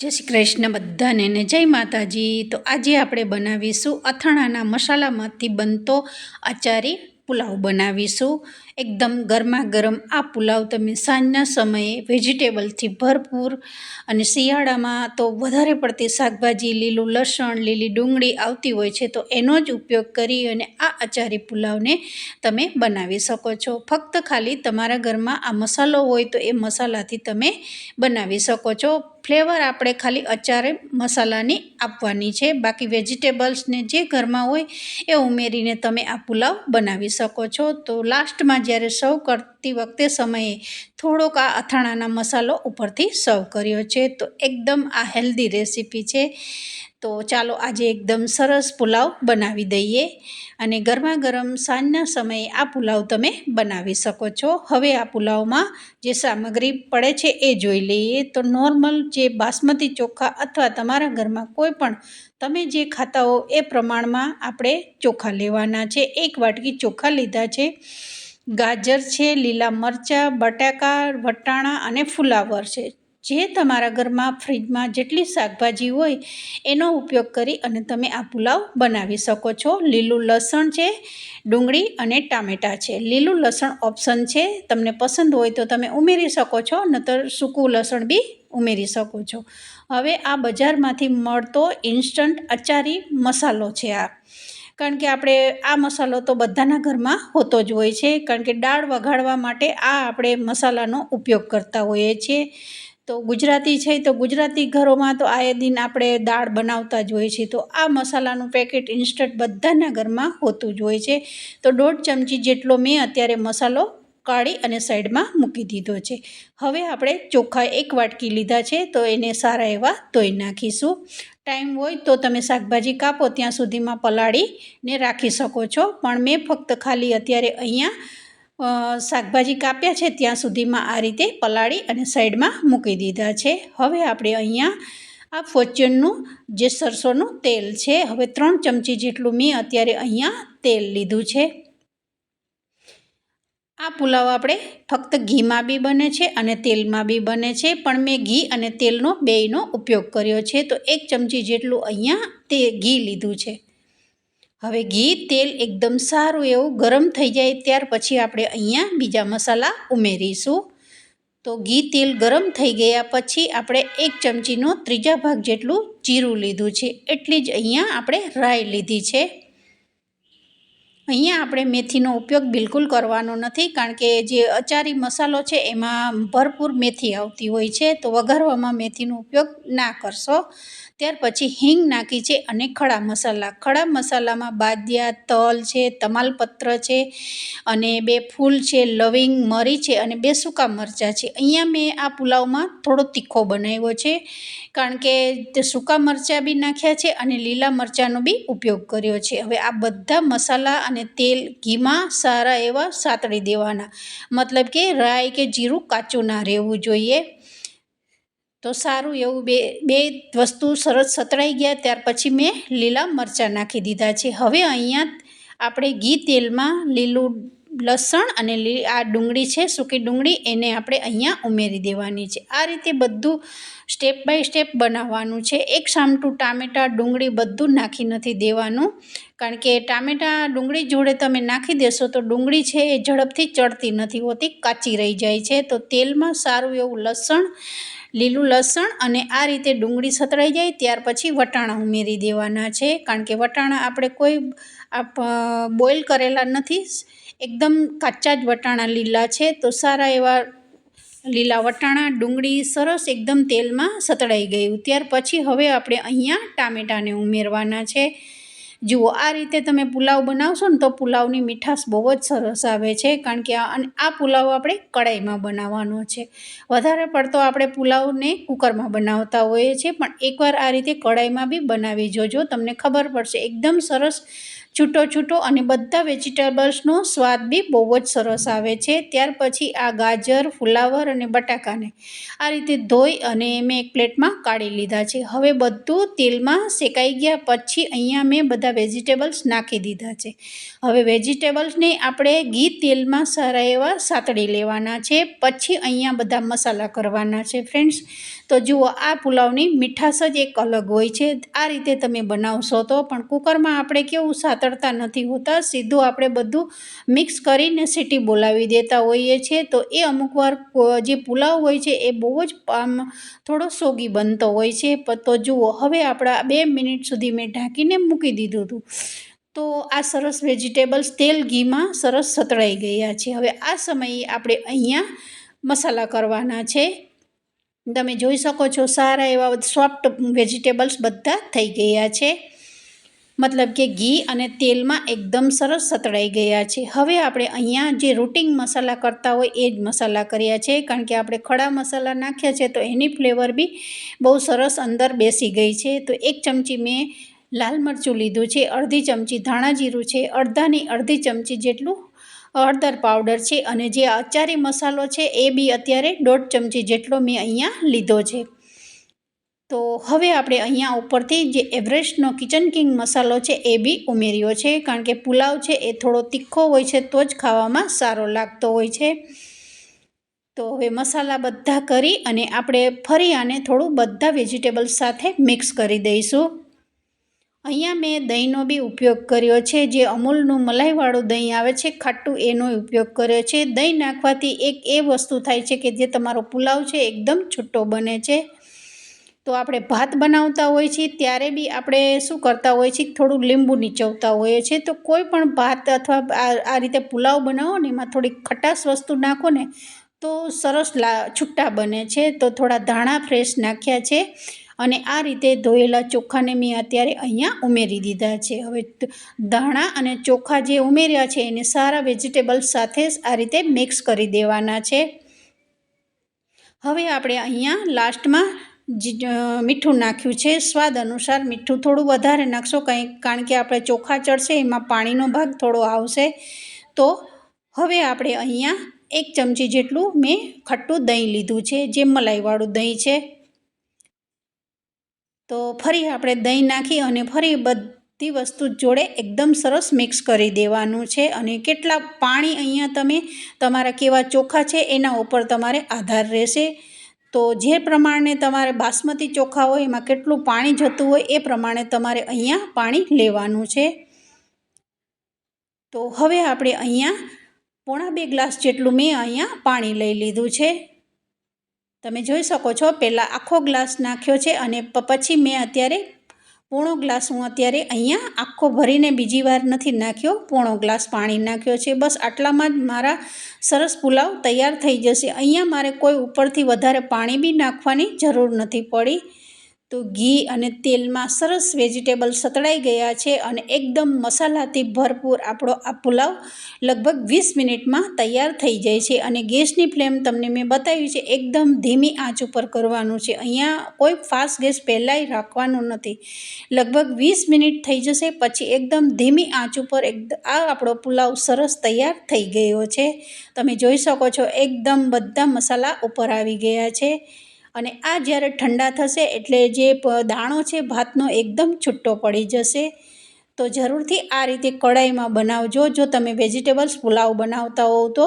જય શ્રી કૃષ્ણ બધાને ને જય માતાજી. તો આજે આપણે બનાવીશું અથાણાના મસાલામાંથી બનતો આચારી પુલાવ બનાવીશું. એકદમ ગરમા ગરમ આ પુલાવ તમે સાંજના સમયે વેજીટેબલથી ભરપૂર અને શિયાળામાં તો વધારે પડતી શાકભાજી, લીલું લસણ, લીલી ડુંગળી આવતી હોય છે, તો એનો જ ઉપયોગ કરી અને આ અચારી પુલાવને તમે બનાવી શકો છો. ફક્ત ખાલી તમારા ઘરમાં આ મસાલો હોય તો એ મસાલાથી તમે બનાવી શકો છો. ફ્લેવર આપણે ખાલી અચારે મસાલાની આપવાની છે. બાકી વેજીટેબલ્સને જે ઘરમાં હોય એ ઉમેરીને તમે આ પુલાવ બનાવી શકો છો. તો લાસ્ટમાં જ્યારે સર્વ કરતી વખતે સમયે થોડોક આ અથાણાના મસાલો ઉપરથી સર્વ કર્યો છે. તો એકદમ આ હેલ્ધી રેસીપી છે. તો ચાલો આજે એકદમ સરસ પુલાવ બનાવી દઈએ અને ગરમા ગરમ સાંજના સમયે આ પુલાવ તમે બનાવી શકો છો. હવે આ પુલાવમાં જે સામગ્રી પડે છે એ જોઈ લઈએ. તો નોર્મલ જે બાસમતી ચોખા અથવા તમારા ઘરમાં કોઈ પણ તમે જે ખાતા હો એ પ્રમાણમાં આપણે ચોખા લેવાના છે. એક વાટકી ચોખા લીધા છે. ગાજર છે, લીલા મરચાં, બટાકા, વટાણા અને ફુલાવર છે. જે તમારા ઘરમાં ફ્રીજમાં જેટલી શાકભાજી હોય, એનો ઉપયોગ કરી અને તમે આ પુલાવ બનાવી શકો છો. લીલું લસણ છે, ડુંગળી અને ટામેટાં છે. લીલું લસણ ઓપ્શન છે. તમને પસંદ હોય તો તમે ઉમેરી શકો છો, નતર સૂકું લસણ બી ઉમેરી શકો છો. હવે આ બજારમાંથી મળતો ઇન્સ્ટન્ટ અચારી મસાલો છે આ. કારણ કે આપણે આ મસાલો તો બધાના ઘરમાં હોતો જ હોય છે. કારણ કે દાળ વઘાડવા માટે આ આપણે મસાલાનો ઉપયોગ કરતા હોઈએ છીએ. તો ગુજરાતી છે તો ગુજરાતી ઘરોમાં તો આએ દિન આપણે દાળ બનાવતા જ હોય છે તો આ મસાલાનું પેકેટ ઇન્સ્ટન્ટ બધાના ઘરમાં હોતું જ હોય છે. તો દોઢ ચમચી જેટલો મેં અત્યારે મસાલો કાઢી અને સાઈડમાં મૂકી દીધો છે. હવે આપણે ચોખા એક વાટકી લીધા છે તો એને સારા એવા ધોઈ નાખીશું. ટાઈમ હોય તો તમે શાકભાજી કાપો ત્યાં સુધીમાં પલાળીને રાખી શકો છો. પણ મેં ફક્ત ખાલી અત્યારે અહીંયા શાકભાજી કાપ્યા છે ત્યાં સુધીમાં આ રીતે પલાળી અને સાઈડમાં મૂકી દીધા છે. હવે આપણે અહીંયા આ ફોર્ચ્યુનનું જે સરસોનું તેલ છે, હવે ત્રણ ચમચી જેટલું મેં અત્યારે અહીંયા તેલ લીધું છે. આ પુલાવ આપણે ફક્ત ઘીમાં બી બને છે અને તેલમાં બી બને છે, પણ મેં ઘી અને તેલનો બેયનો ઉપયોગ કર્યો છે. તો એક ચમચી જેટલું અહીંયા તે ઘી લીધું છે. હવે ઘી, તેલ એકદમ સારું એવું ગરમ થઈ જાય ત્યાર પછી આપણે અહીંયા બીજા મસાલા ઉમેરીશું. તો ઘી, તેલ ગરમ થઈ ગયા પછી આપણે એક ચમચીનો ત્રીજા ભાગ જેટલું જીરું લીધું છે. એટલી જ અહીંયા આપણે રાઈ લીધી છે. અહીંયા આપણે મેથીનો ઉપયોગ બિલકુલ કરવાનો નથી, કારણ કે જે અચારી મસાલો છે એમાં ભરપૂર મેથી આવતી હોય છે, તો વઘારવામાં મેથીનો ઉપયોગ ના કરશો. ત્યાર પછી હિંગ નાખી છે અને ખડા મસાલા. ખડા મસાલામાં બાદિયા, તલ છે, તમાલપત્ર છે અને બે ફૂલ છે, લવિંગ મરી છે અને બે સૂકા મરચાં છે. અહીંયા મેં આ પુલાવમાં થોડો તીખો બનાવ્યો છે, કારણ કે તે સૂકા મરચાં બી નાખ્યા છે અને લીલા મરચાંનો બી ઉપયોગ કર્યો છે. હવે આ બધા મસાલા અને તેલ ઘીમાં સારા એવા સાતળી દેવાના. મતલબ કે રાઈ કે જીરું કાચું ના રહેવું જોઈએ. તો સારું એવું બે બે વસ્તુ સરસ સતળાઈ ગયા, ત્યાર પછી મેં લીલા મરચાં નાખી દીધા છે. હવે અહીંયા આપણે ઘી તેલમાં લીલું લસણ અને આ ડુંગળી છે, સૂકી ડુંગળી, એને આપણે અહીંયા ઉમેરી દેવાની છે. આ રીતે બધું સ્ટેપ બાય સ્ટેપ બનાવવાનું છે. એક સામટું ટામેટાં, ડુંગળી બધું નાખી નથી દેવાનું. કારણ કે ટામેટાં, ડુંગળી જોડે તમે નાખી દેશો તો ડુંગળી છે એ ઝડપથી ચડતી નથી હોતી, કાચી રહી જાય છે. તો તેલમાં સારું એવું લસણ લીલું લસણ અને આ રીતે ડુંગળી સતળાઈ જાય ત્યાર પછી વટાણા ઉમેરી દેવાના છે. કારણ કે વટાણા આપણે કોઈ બોઇલ કરેલા નથી. એકદમ કાચા જ વટાણા લીલા છે. તો સારા એવા લીલા વટાણા, ડુંગળી સરસ એકદમ તેલમાં સતળાઈ ગયું. ત્યાર પછી હવે આપણે અહીંયા ટામેટાને ઉમેરવાના છે. જુઓ, આ રીતે તમે પુલાવ બનાવશો ને તો પુલાવની મીઠાશ બહુ જ સરસ આવે છે, કારણ કે આ પુલાવ આપણે કડાઈમાં બનાવવાનો છે. વધારે પડતો આપણે પુલાવને કુકરમાં બનાવતા હોઈએ છીએ, પણ એકવાર આ રીતે કડાઈમાં બી બનાવી જોજો, તમને ખબર પડશે. એકદમ સરસ છૂટો છૂટો અને બધા વેજીટેબલ્સનો સ્વાદ બી બહુ જ સરસ આવે છે. ત્યાર પછી આ ગાજર, ફુલાવર અને બટાકાને આ રીતે ધોઈ અને મેં એક પ્લેટમાં કાઢી લીધા છે. હવે બધું તેલમાં શેકાઈ ગયા પછી અહીંયા મેં બધા વેજીટેબલ્સ નાખી દીધા છે. હવે વેજીટેબલ્સને આપણે ઘી તેલમાં સારા એવા સાતડી લેવાના છે. પછી અહીંયા બધા મસાલા કરવાના છે. ફ્રેન્ડ્સ તો જુઓ, આ પુલાવની મીઠાશ જ એક અલગ હોય છે. આ રીતે તમે બનાવશો તો પણ કુકરમાં આપણે કેવું સાતડતા નથી હોતા. સીધું આપણે બધું મિક્સ કરીને સીટી બોલાવી દેતા હોઈએ છીએ. તો એ અમુકવાર જે પુલાવ હોય છે એ બહુ જ આમ થોડો સોગી બનતો હોય છે. તો જુઓ, હવે આપણા બે મિનિટ સુધી મેં ઢાંકીને મૂકી દીધું હતું. તો આ સરસ વેજીટેબલ્સ તેલ ઘીમાં સરસ સતળાઈ ગયા છે. હવે આ સમયે આપણે અહીંયા મસાલા કરવાના છે. તમે જોઈ શકો છો સારા એવા સોફ્ટ વેજીટેબલ્સ બધા થઈ ગયા છે. મતલબ કે ઘી અને તેલમાં એકદમ સરસ સતળાઈ ગયા છે. હવે આપણે અહીંયા જે રૂટિંગ મસાલા કરતા હોય એ જ મસાલા કર્યા છે. કારણ કે આપણે ખડા મસાલા નાખ્યા છે તો એની ફ્લેવર બી બહુ સરસ અંદર બેસી ગઈ છે. તો એક ચમચી મેં લાલ મરચું લીધું છે, અડધી ચમચી ધાણા જીરું છે, અડધાની અડધી ચમચી જેટલું હળદર પાવડર છે અને જે અચારી મસાલો છે એ બી અત્યારે દોઢ ચમચી જેટલો મેં અહીંયા લીધો છે. તો હવે આપણે અહીંયા ઉપરથી જે એવરેસ્ટનો કિચન કિંગ મસાલો છે એ બી ઉમેર્યો છે કારણ કે પુલાવ છે એ થોડો તીખો હોય છે તો જ ખાવામાં સારો લાગતો હોય છે. તો હવે મસાલા બધા કરી અને આપણે ફરી આને થોડું બધા વેજીટેબલ્સ સાથે મિક્સ કરી દઈશું. અહીંયા મેં દહીંનો બી ઉપયોગ કર્યો છે. જે અમૂલનું મલાઈવાળું દહીં આવે છે, ખાટું એનો ઉપયોગ કર્યો છે. દહીં નાખવાથી એક એ વસ્તુ થાય છે કે જે તમારો પુલાવ છે, એકદમ છૂટો બને છે. તો આપણે ભાત બનાવતા હોઈએ છીએ, ત્યારે બી આપણે શું કરતા હોઈએ છીએ, થોડું લીંબુ નીચવતા હોઈએ છીએ. તો કોઈ પણ ભાત અથવા આ રીતે પુલાવ બનાવો ને, એમાં થોડીક ખટાશ વસ્તુ નાખો ને, તો સરસ લા, છૂટા બને છે. તો થોડા ધાણા ફ્રેશ નાખ્યા છે. અને આ રીતે ધોયેલા ચોખાને મેં અત્યારે અહીંયા ઉમેરી દીધા છે. હવે ધાણા અને ચોખા જે ઉમેર્યા છે એને સારા વેજીટેબલ્સ સાથે આ રીતે મિક્સ કરી દેવાના છે. હવે આપણે અહીંયા લાસ્ટમાં મીઠું નાખ્યું છે. સ્વાદ અનુસાર મીઠું થોડું વધારે નાખશો કંઈ, કારણ કે આપણે ચોખા ચડશે, એમાં પાણીનો ભાગ થોડો આવશે. તો હવે આપણે અહીંયા એક ચમચી જેટલું મેં ખટ્ટું દહીં લીધું છે, જે મલાઈવાળું દહીં છે. તો ફરી આપણે દહીં નાખી અને ફરી બધી વસ્તુ જોડે એકદમ સરસ મિક્સ કરી દેવાનું છે અને કેટલા પાણી અહીંયા તમે, તમારા કેવા ચોખા છે એના ઉપર તમારે આધાર રહેશે. તો જે પ્રમાણે તમારે બાસમતી ચોખા હોય, એમાં કેટલું પાણી જતું હોય એ પ્રમાણે તમારે અહીંયા પાણી લેવાનું છે. તો હવે આપણે અહીંયા પોણા બે ગ્લાસ જેટલું મેં અહીંયા પાણી લઈ લીધું છે. તમે જોઈ શકો છો પહેલાં આખો ગ્લાસ નાખ્યો છે અને પછી મેં અત્યારે પોણો ગ્લાસ હું અત્યારે અહીંયા આખો ભરીને બીજી વાર નથી નાખ્યો, પોણો ગ્લાસ પાણી નાખ્યો છે. બસ આટલામાં જ મારા સરસ પુલાવ તૈયાર થઈ જશે. અહીંયા મારે કોઈ ઉપરથી વધારે પાણી બી નાખવાની જરૂર નથી પડી. તો ઘી અને તેલમાં સરસ વેજીટેબલ સતળાઈ ગયા છે અને એકદમ મસાલાથી ભરપૂર આપણો આ પુલાવ લગભગ વીસ મિનિટમાં તૈયાર થઈ જાય છે અને ગેસની ફ્લેમ તમને મેં બતાવ્યું છે, એકદમ ધીમી આંચ ઉપર કરવાનું છે. અહીંયા કોઈ ફાસ્ટ ગેસ પહેલાંય રાખવાનું નથી. લગભગ વીસ મિનિટ થઈ જશે, પછી એકદમ ધીમી આંચ ઉપર એક આ આપણો પુલાવ સરસ તૈયાર થઈ ગયો છે. તમે જોઈ શકો છો, એકદમ બધા મસાલા ઉપર આવી ગયા છે. અને આ જ્યારે ઠંડા થશે એટલે જે દાણો છે, ભાતનો એકદમ છૂટો પડી જશે. તો જરૂરથી આ રીતે કડાઈમાં બનાવજો. જો તમે વેજીટેબલ્સ, પુલાવ બનાવતા હોવ તો.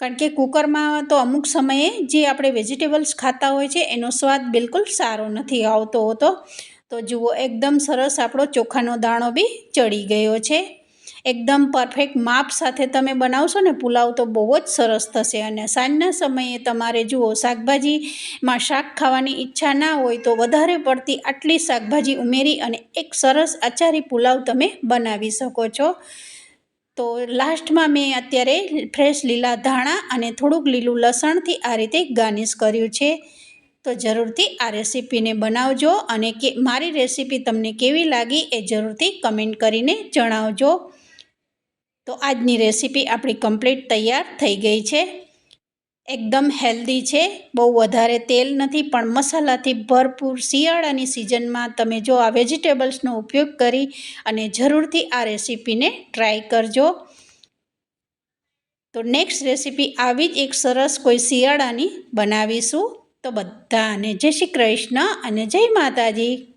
કારણ કે કુકરમાં તો અમુક સમયે જે આપણે વેજીટેબલ્સ ખાતા હોય છે, એનો સ્વાદ બિલકુલ સારો નથી આવતો હોતો. તો જુઓ, એકદમ સરસ આપણો ચોખાનો દાણો બી ચડી ગયો છે. એકદમ પરફેક્ટ માપ સાથે તમે બનાવશો ને, પુલાવ તો બહુ જ સરસ થશે. અને સાંજના સમયે તમારે જુઓ શાકભાજીમાં શાક ખાવાની ઈચ્છા ના હોય તો વધારે પડતી આટલી શાકભાજી ઉમેરી અને એક સરસ આચારી પુલાવ તમે બનાવી શકો છો. તો લાસ્ટમાં મેં અત્યારે ફ્રેશ લીલા ધાણા અને થોડુંક લીલું લસણથી આ રીતે ગાર્નિશ કર્યું છે. તો જરૂરથી આ રેસીપીને બનાવજો અને કે મારી રેસીપી તમને કેવી લાગી એ જરૂરથી કમેન્ટ કરીને જણાવજો. તો આજની રેસીપી આપણી કમ્પ્લીટ તૈયાર થઈ ગઈ છે. એકદમ હેલ્ધી છે. બહુ વધારે તેલ નથી, પણ મસાલાથી ભરપૂર શિયાળાની સિઝનમાં તમે જો આ વેજીટેબલ્સનો ઉપયોગ કરી અને જરૂરથી આ રેસીપીને ટ્રાય કરજો. તો નેક્સ્ટ રેસીપી આવી જ એક સરસ કોઈ શિયાળાની બનાવીશું. તો બધાને જય શ્રી કૃષ્ણ અને જય માતાજી.